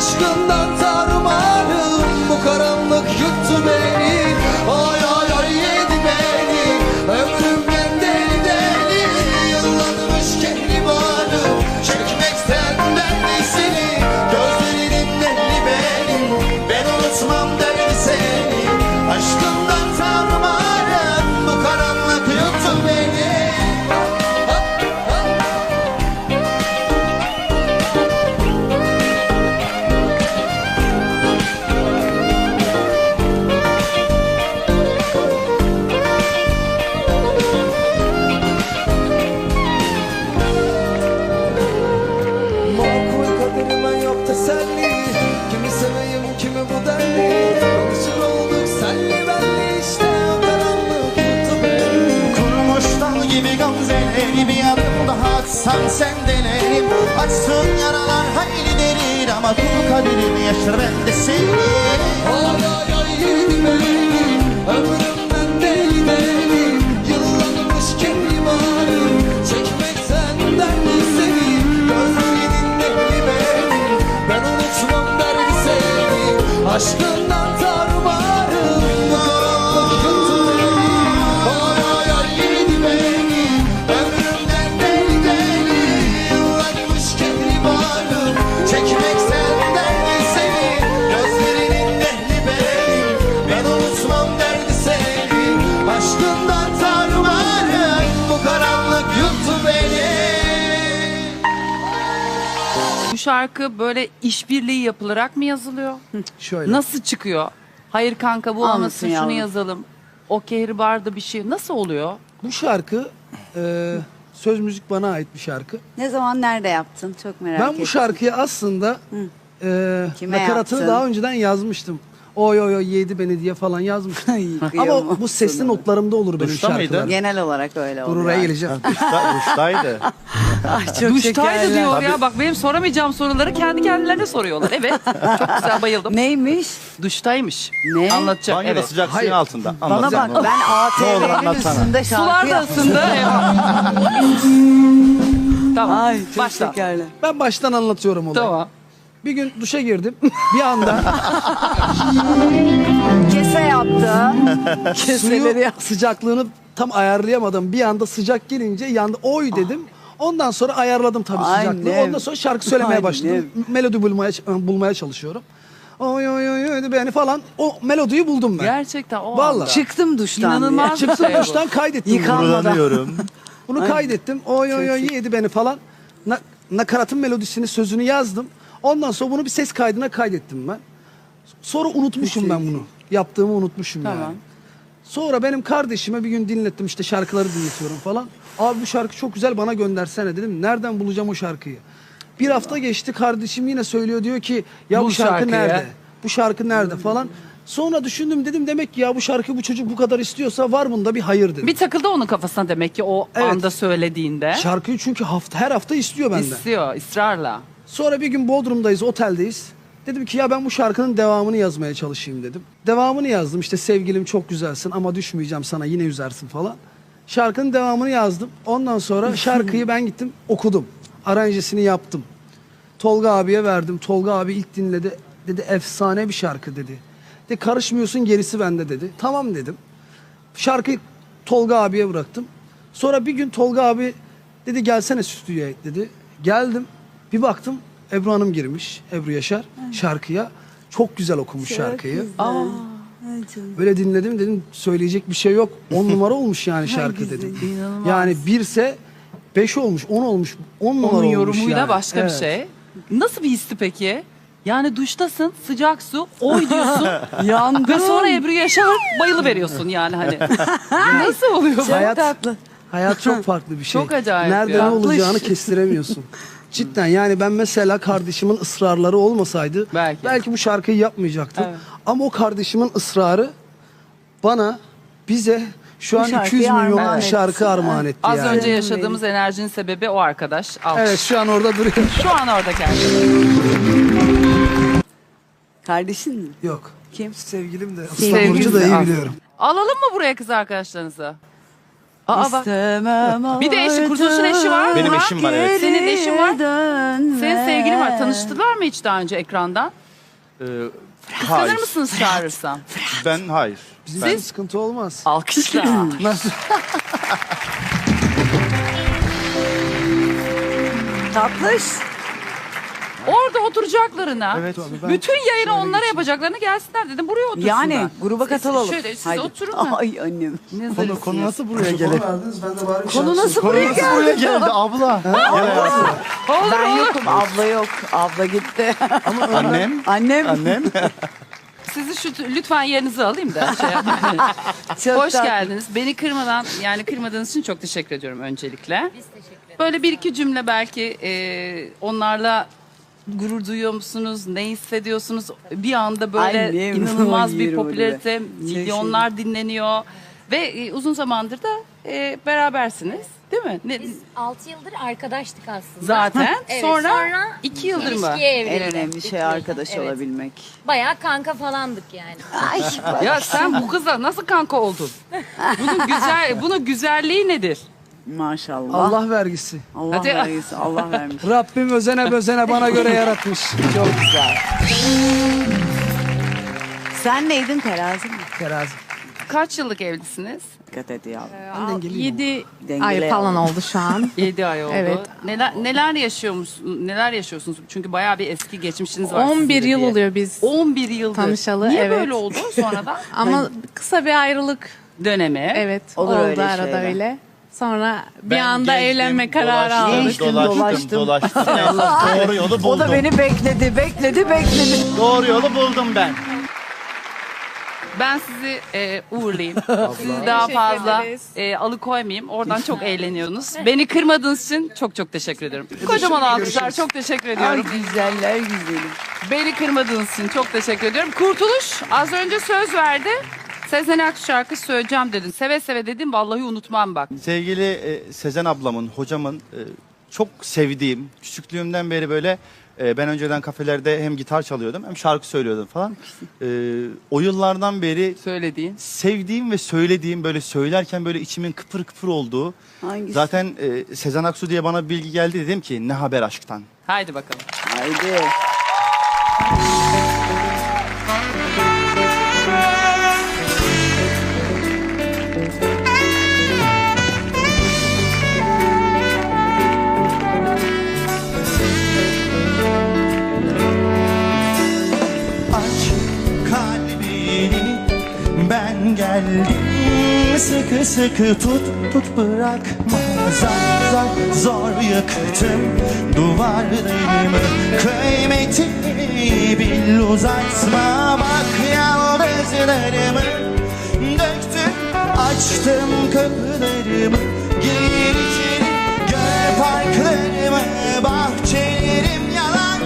aşkın daha atsan sen denerim. Açsın yaralar hayli derin ama bu kaderim yaşar ben de seni. Ay ay şarkı böyle işbirliği yapılarak mı yazılıyor? Şöyle. Nasıl çıkıyor? Hayır kanka bu olmasın şunu yavrum. yazalım. O kehribarda bir şey. Nasıl oluyor? Bu şarkı e, söz müzik bana ait bir şarkı. Ne zaman nerede yaptın? Çok merak ben ettim. bu şarkıyı aslında e, Kime nakaratını yaptın? daha önceden yazmıştım. Oy oy oy yedi beni diye falan yazmıştım. Ama bu sesli notlarımda olur benim Duşta mıydı? şarkılarım. Genel olarak öyle Dur oluyor. oraya geleceğim. Duşta, duştaydı. Ay, çok Duştaydı şekerler. diyor ya. Bak benim soramayacağım soruları kendi kendilerine soruyorlar. Evet. Çok güzel bayıldım. Neymiş? Duştaymış. Ne? Anlatacak. Banyoda Evet. sıcak Hayır. suyun altında. Bana bak ben Ne olur ATV'nin anlatsana. üstünde şarkı Sular da ısındı. Evet. tamam. Ay çok Başla. şekerler. Ben baştan anlatıyorum olayı. Tamam. Bir gün duşa girdim. bir anda Kese yaptı. suyu Keseleri yaptı. sıcaklığını tam ayarlayamadım. Bir anda sıcak gelince yandı oy dedim. Ondan sonra ayarladım tabii Annem. sıcaklığı. Ondan sonra şarkı söylemeye başladım. Melodi bulmaya bulmaya çalışıyorum. Oy oy oy oy beni falan. O melodiyi buldum ben. Gerçekten o Vallahi. anda. Çıktım duştan İnanılmaz. diye. Çıktım şey bu. duştan kaydettim. bunu. Bunu kaydettim. Oy oy oy yedi beni falan. Na, nakaratın melodisini, sözünü yazdım. Ondan sonra bunu bir ses kaydına kaydettim ben. Sonra unutmuşum ben bunu. Yaptığımı unutmuşum Tamam. yani. Sonra benim kardeşime bir gün dinlettim işte şarkıları dinletiyorum falan. Abi bu şarkı çok güzel bana göndersene dedim. Nereden bulacağım o şarkıyı? Bir hafta geçti kardeşim yine söylüyor diyor ki ya bu, Bul şarkı şarkıyı. nerede? Bu şarkı nerede falan. Sonra düşündüm dedim demek ki ya bu şarkı bu çocuk bu kadar istiyorsa var bunda bir hayır dedim. Bir takıldı onun kafasına demek ki o Evet. anda söylediğinde. Şarkıyı çünkü hafta her hafta istiyor benden. İstiyor ısrarla. Sonra bir gün Bodrum'dayız, oteldeyiz. Dedim ki ya ben bu şarkının devamını yazmaya çalışayım dedim. Devamını yazdım işte sevgilim çok güzelsin ama düşmeyeceğim sana yine üzersin falan. Şarkının devamını yazdım. Ondan sonra şarkıyı ben gittim okudum. Aranjesini yaptım. Tolga abiye verdim. Tolga abi ilk dinledi. Dedi efsane bir şarkı dedi. De karışmıyorsun gerisi bende dedi. Tamam dedim. Şarkıyı Tolga abiye bıraktım. Sonra bir gün Tolga abi dedi gelsene stüdyoya dedi. Geldim. Bir baktım Ebru Hanım girmiş. Ebru Yaşar şarkıya. Çok güzel okumuş şarkıyı. Aa. Böyle dinledim dedim söyleyecek bir şey yok. On numara olmuş yani şarkı dedim. İnanılmaz. Yani birse beş olmuş, on olmuş, on numara Onun olmuş yorumuyla yani. başka Evet. bir şey. Nasıl bir histi peki? Yani duştasın, sıcak su, oy diyorsun. Yandım. ve sonra Ebru Yaşar bayılı veriyorsun yani hani. Nasıl oluyor bu? Hayat, tatlı. hayat çok farklı bir şey. Çok acayip Nerede ya. ne olacağını kestiremiyorsun. Cidden yani ben mesela kardeşimin ısrarları olmasaydı Belki. bu şarkıyı yapmayacaktım. Evet. Ama o kardeşimin ısrarı bana bize şu Bu an şarkıyı 200 milyon armağan bir şarkı armağan etti Az yani. önce yaşadığımız enerjinin sebebi o arkadaş. Alkış. Evet şu an orada duruyor. Şu an orada kendisi. Kardeşin mi? Yok. Kim? Sevgilim de Sevgilisi Burcu da iyi biliyorum. Alalım mı buraya kız arkadaşlarınızı? Aa, bak. İstemem Bir de eşi, kurtuluşun eşi var mı? Benim eşim var, evet. Senin eşin var. Dönme. Senin sevgilin var. Tanıştılar mı hiç daha önce ekrandan? Ee, hayır. mısınız çağırırsam? Ben hayır. Bizim Ben, sıkıntı olmaz. Alkışla. Nasıl? Tatlış. Orada oturacaklarına. Evet. Bütün yayını onlara yapacaklarını gelsinler dedim. Buraya otursunlar. Yani gruba Siz- katılalım. Şöyle siz Haydi. oturun da. Ay annem. Ne konu, zarifsiniz. konu nasıl buraya geldi? verdiniz ben de bari bir Konu şarkı nasıl Konu buraya nasıl geldi? buraya geldi abla? Olur Ben olur. yokum. Abla yok. Abla gitti. Annem. Annem. Annem. Sizi şu lütfen yerinize alayım da. Şey yapmayın. Çok Hoş tatlı. geldiniz. Beni kırmadan yani kırmadığınız için çok teşekkür ediyorum öncelikle. Biz teşekkür ederiz. Böyle bir iki cümle belki e, onlarla gurur duyuyor musunuz? Ne hissediyorsunuz? Bir anda böyle Ay, ne inanılmaz bir popülarite, be. milyonlar dinleniyor ve e, uzun zamandır da e, berabersiniz, değil mi? Ne, Biz 6 yıldır arkadaştık aslında. zaten Evet, sonra, sonra iki yıldır mı? İlişkiye evrildi. En önemli şey arkadaş evet. olabilmek. Bayağı kanka falandık yani. Ya sen bu kızla nasıl kanka oldun? Bunun güzel, bunun güzelliği nedir? Maşallah. Allah vergisi. Allah Hadi. vergisi. Allah vermiş. Rabbim özene bözene bana göre yaratmış. Çok güzel. Sen neydin terazi mi? Terazi. Kaç yıllık evlisiniz? Dikkat et ya. Ben dengeliyim. 7 Dengeli ay falan oldu şu an. 7 ay oldu. Evet. Neler neler yaşıyormuş neler yaşıyorsunuz? Çünkü bayağı bir eski geçmişiniz var. 11 sizin de yıl diye. oluyor biz. 11 yıldır. Tanışalı, Niye evet. böyle oldu sonradan? Ama kısa bir ayrılık Dönemi. evet Olur oldu öyle arada şeyler. öyle. Sonra bir Ben anda gezdim, evlenme kararı dolaştım, aldık. Geçtim, Dolaştım, dolaştım. dolaştım. Doğru yolu buldum. O da beni bekledi, bekledi, bekledi. Doğru yolu buldum ben. Ben sizi e, uğurlayayım. Sizi daha Teşekkür fazla ederiz. e, alıkoymayayım. Oradan çok eğleniyorsunuz. Beni kırmadığınız için çok çok teşekkür ederim. Kocaman alkışlar. Çok teşekkür Ay ediyorum. güzeller güzelim. Beni kırmadığınız için çok teşekkür ediyorum. Kurtuluş az önce söz verdi. Sezen Aksu şarkısı söyleyeceğim dedin. Seve seve dedim vallahi unutmam bak. Sevgili e, Sezen ablamın, hocamın e, çok sevdiğim, küçüklüğümden beri böyle e, ben önceden kafelerde hem gitar çalıyordum hem şarkı söylüyordum falan. E, o yıllardan beri Söylediğin. sevdiğim ve söylediğim böyle söylerken böyle içimin kıpır kıpır olduğu. Hangisi? Zaten e, Sezen Aksu diye bana bilgi geldi dedim ki ne haber aşktan. Haydi bakalım. Haydi. Sıkı sıkı tut tut bırakma Zar zar zor yıktım duvarlarımı. Kıymetini bil uzatma Bak yaldızlarımı döktüm Açtım kapılarımı. Gir içeri gör parklarımı. Bahçelerim yalan.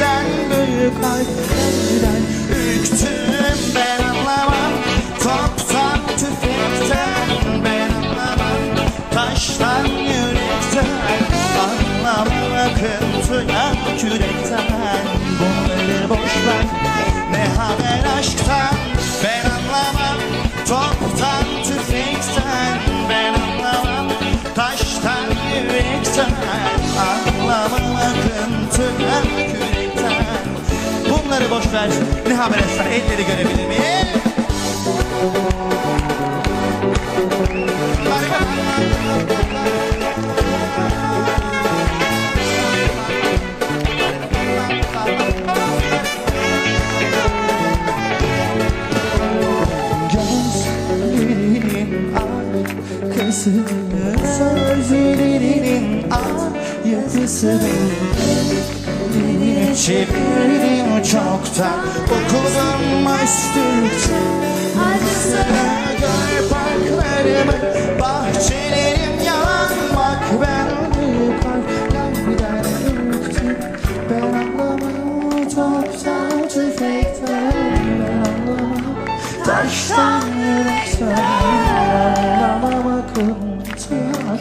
Benden büyük harflerden Ürktüm yürekten Anlamam akıntıya kürekten Bunları boş ver Ne haber aşktan elleri görebilir miyim? Gözlerinin arkası Sözlerinin arkasını Beni çevirdim çoktan Okudum üstünde Acısını gör parklarımı Bahçelerim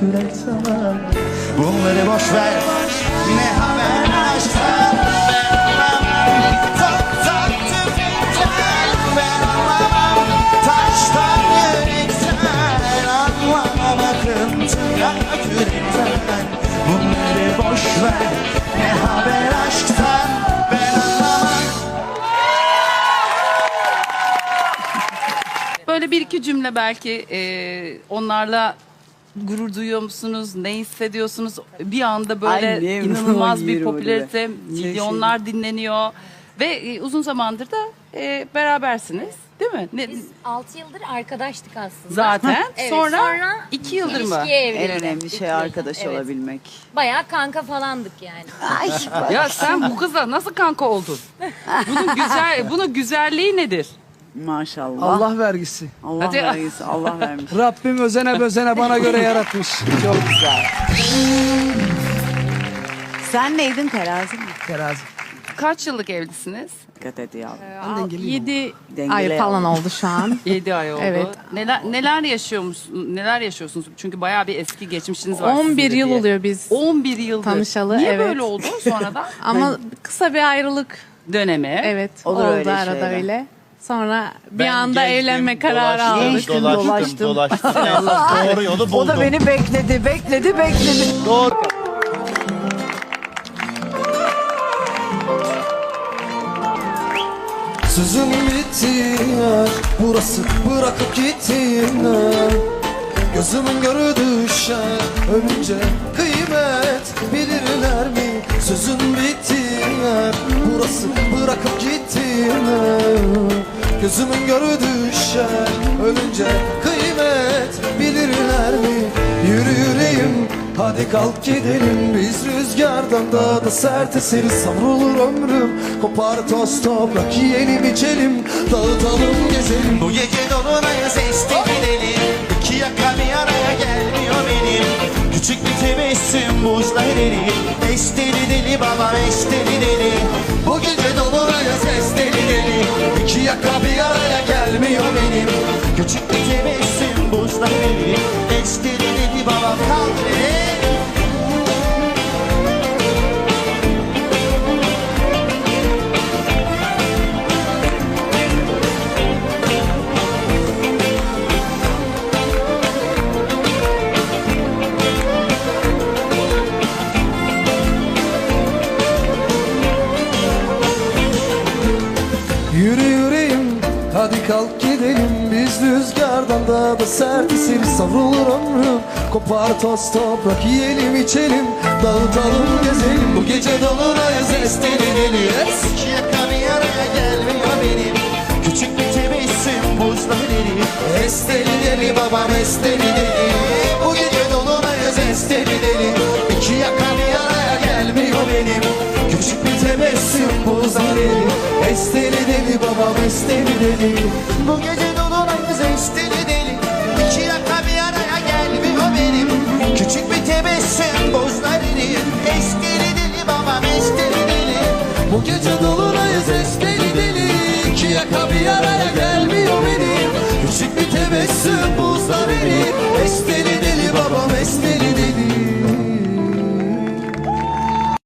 kürek salar Bunları boş ver. Ne haber aşklar Bunları boş ver. Ne haber aşktan ben anlamam. Böyle bir iki cümle belki e, onlarla gurur duyuyor musunuz? Ne hissediyorsunuz? Bir anda böyle Ay, inanılmaz bir popülarite, be. milyonlar dinleniyor ve e, uzun zamandır da e, berabersiniz, değil mi? Ne, Biz 6 yıldır arkadaştık aslında. zaten Evet, sonra, iki yıldır mı? En önemli şey arkadaş evet. olabilmek. Bayağı kanka falandık yani. Ya sen bu kızla nasıl kanka oldun? Bunun güzel, bunun güzelliği nedir? Maşallah. Allah vergisi. Allah Hadi. vergisi. Allah vermiş. Rabbim özene bözene bana göre yaratmış. Çok güzel. Sen neydin terazi mi? Terazi. Kaç yıllık evlisiniz? Dikkat et ya. Ben dengeliyim 7 Dengele ay falan oldu şu an. 7 ay oldu. Evet. Neler neler yaşıyormuş neler yaşıyorsunuz? Çünkü bayağı bir eski geçmişiniz var. 11 sizin de yıl diye. oluyor biz. 11 yıldır. Tanışalı, Niye evet. böyle oldu sonradan? Ama kısa bir ayrılık Dönemi. evet Olur oldu öyle arada şeyler. öyle. Sonra bir Ben anda gezdim, evlenme kararı dolaştım, aldık. Gençtim, Dolaştım, dolaştım. dolaştım. Neyse, Doğru yolu buldum. O da beni bekledi, bekledi, bekledi. Doğru. Sözüm bitti yer Burası bırakıp gittiğin yer Gözümün gördüğü şey Ölünce kıymet bilirler mi? Sözün bitti yer Burası bırakıp gittiğin yer Gözümün gördüğü şey Ölünce kıymet. Bilirler mi? Yürü yüreğim. Hadi kalk gidelim. Biz rüzgardan daha da sert eseriz. Savrulur ömrüm. Kopar toz toprak. Yiyelim içelim. Dağıtalım gezelim. Bu gece dolunayız esti gidelim. İki yaka bir araya gelmiyor benim Küçük bir tebessüm buzla erir Esteli deli baba esteli deli Bu gece dolunayız esteli deli İki yaka bir araya gelmiyor benim. Küçük bir tebessüm buzla erir Esteli deli baba kaldır eseriz Savrulur ömrüm. Kopar toz toprak yiyelim içelim. Dağıtalım gezelim. Bu gece dolunayız esteli deli es. İki yaka bir araya gelmiyor benim. Küçük bir tebessüm buzla erir Esteli deli babam esteli deli Bu gece dolunayız esteli deli İki yaka bir araya gelmiyor benim. Küçük bir tebessüm buzlar eli Esteli deli babam esteli deli Bu gece dolunayız esteli Sen bozlarını eskeri deli babam eskeri deli. Bu gece dolunayız eskeri deli. İki yaka bir araya gelmiyor benim. Küçük bir tebessüm buzla verir Eskeri